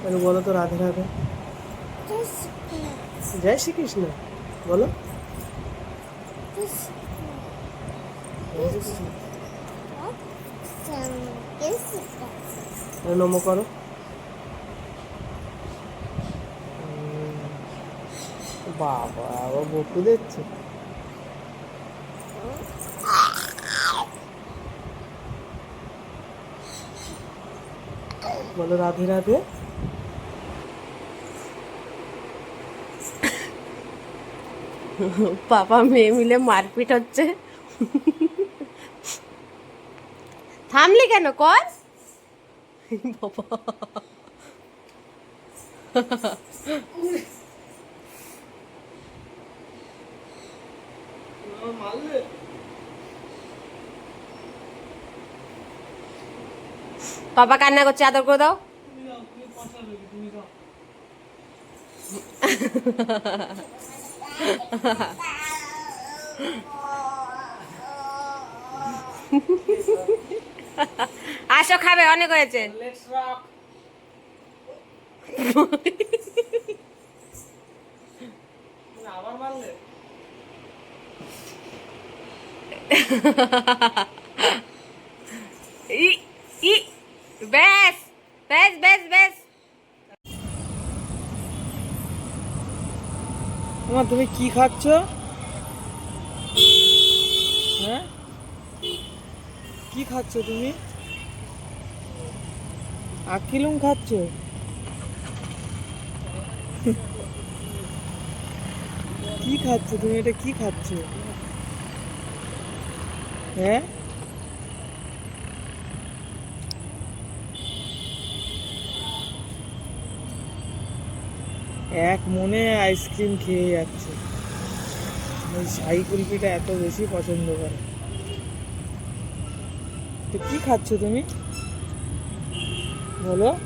তাহলে বলো তো রাধে রাধে। জয় শ্রীকৃষ্ণ। বলো। তাহলে নম করো। বাবা আবার বকু দিচ্ছে বলো রাধে রাধে। পাপা মেয়ে মিলে মারপিট হচ্ছে। থামলি কেন কর। বাবা। পাপা কান্না করছে আদর করে দাও। আসো খাবে অনেক হয়েছে। আবার মারলে ই ই বেশ বেশ বেশ বেশ তোমার তুমি কি খাচ্ছ? হ্যাঁ? কি খাচ্ছ তুমি? আকিলুম খাচ্ছ? কি খাচ্ছ তুমি? এটা কি খাচ্ছ? হ্যাঁ? এক মনে আইসক্রিম খেয়ে যাচ্ছে। ওই শাহি কুলপিটা এত বেশি পছন্দ করে। তো কি খাচ্ছ তুমি? বলো।